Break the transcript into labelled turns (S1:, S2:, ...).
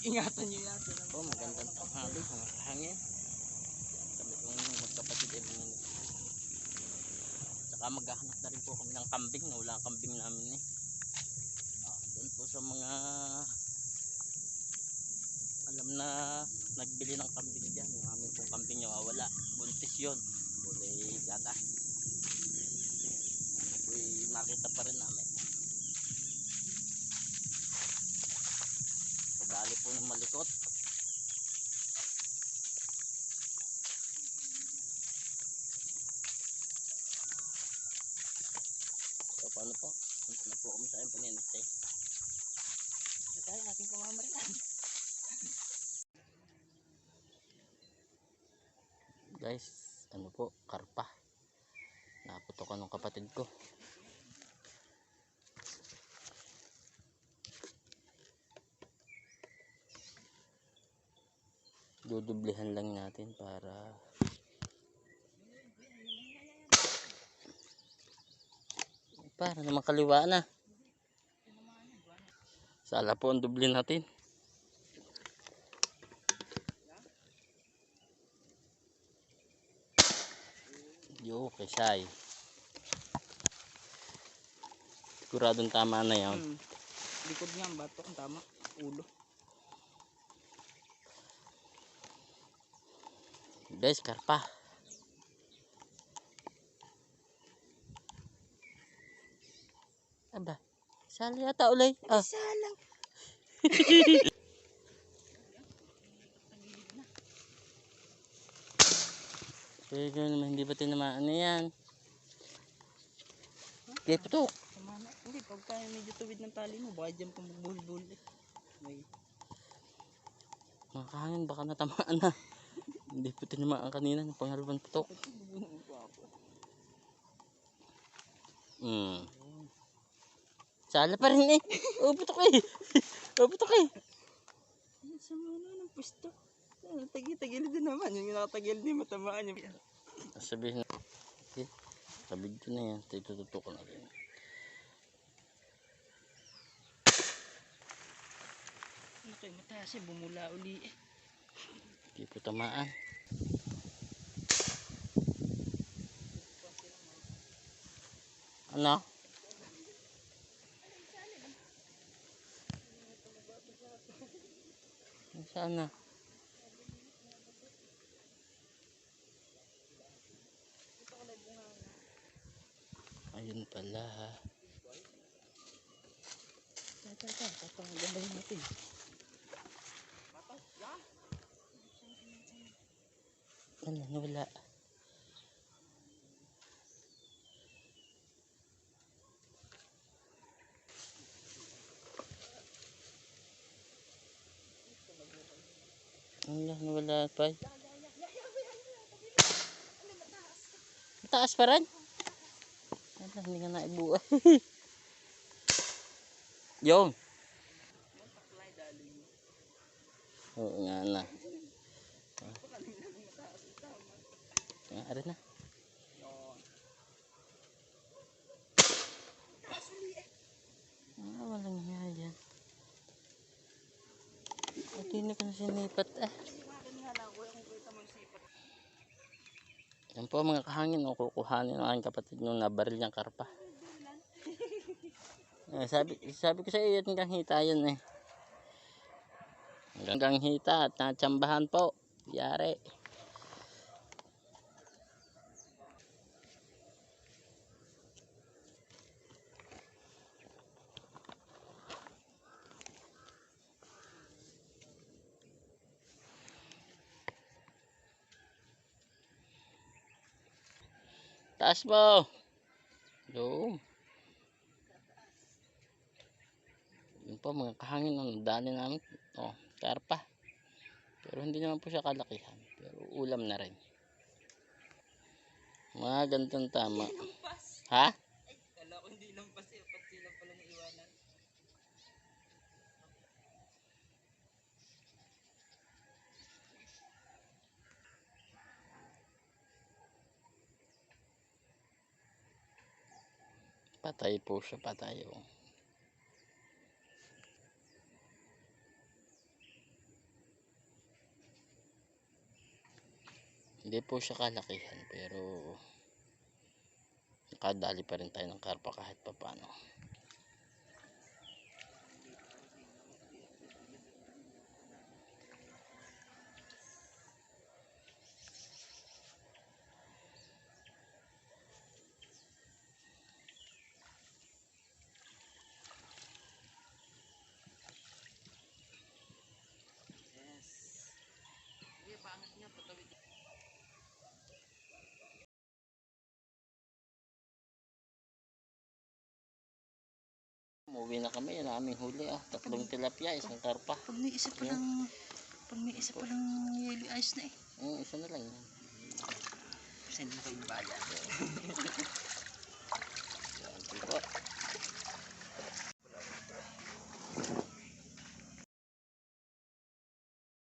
S1: Iingatan nyo yata.
S2: Oh, magandang tanghali, mga kahangin. Kami kong magkapatid ay mga Saka maghahanap na rin po kami ng kambing. Wala kambing namin eh. Ah, doon po sa mga alam na nagbili ng kambing dyan. Yung aming pong kambing nyo, wala. Buntis yun. Kulay gata. Uy, nakita pa rin namin. Malikot. So, paano po? Punta na po kami sa aking paninagtay.
S1: Ito tayo ating pamamarilan.
S2: Guys, ano po, karpa. Naputokan ng kapatid ko. Dudublihan lang natin para para naman kaliwa na. Sala po ang dubli natin. Yo, kesay. Siguradong tama na yan.
S1: Hmm. Likod nga ang bato. Ang tama. Ulo.
S2: Guys, karpa. Aba, sali yata ulay. Ah,
S1: Salang.
S2: pero naman hindi ba tinamaan na yan? Okay, putok.
S1: Tama na. Hindi, pagka medyo tuwid ng tali mo, baka dyan pa magbuhol-buhol eh. May
S2: Mga kahangin, baka natamaan na. Hindi po tinamaan kanina ng pangalawang putok.
S1: ko.
S2: Hmm. Sala pa rin eh. Oh, putok eh. Oh, putok eh.
S1: Sa mga ng pwesto? Ano, tagil-tagil din naman. Yung nakatagil din, matamaan yung
S2: Sabihin na. Okay. Sabid ko na yan. Ito tututukan natin.
S1: Ano kayo, mataas eh, bumula uli eh.
S2: Hindi po tamaan. Ano? Saan na? Ayun pala.
S1: Tata, tata, tatanggalin natin.
S2: Nawala. Wala, nawala pa. Mataas pa rin? Wala, hindi nga naibuhay. Yung. Oo nga na. Nga, arin na. Ah, walang yan. At hindi ko na sinipat eh. Yan po mga kahangin, o kukuhanin ng aking kapatid nung nabaril niyang karpa. Eh, sabi, sabi ko sa iyo, hanggang hita yun eh. Hanggang hita at natsambahan po. Yari. Taas mo. Doon. Yun po mga kahangin ang dali namin. Oh, karpa. Pero hindi naman po siya kalakihan. Pero ulam na rin. Mga ganitong tama. Ha? patay po siya patay oh. hindi po siya kalakihan pero nakadali pa rin tayo ng karpa kahit
S1: papano Pangit niya. Patawid.
S2: Umuwi na kami, yun aming huli ah. Tatlong tilapia, isang karpa.
S1: Pag may isa pa lang, pag may isa pa lang yellow eyes na eh.
S2: Mm, isa na lang yan.
S1: Send mo kayong bala.
S2: Yan po.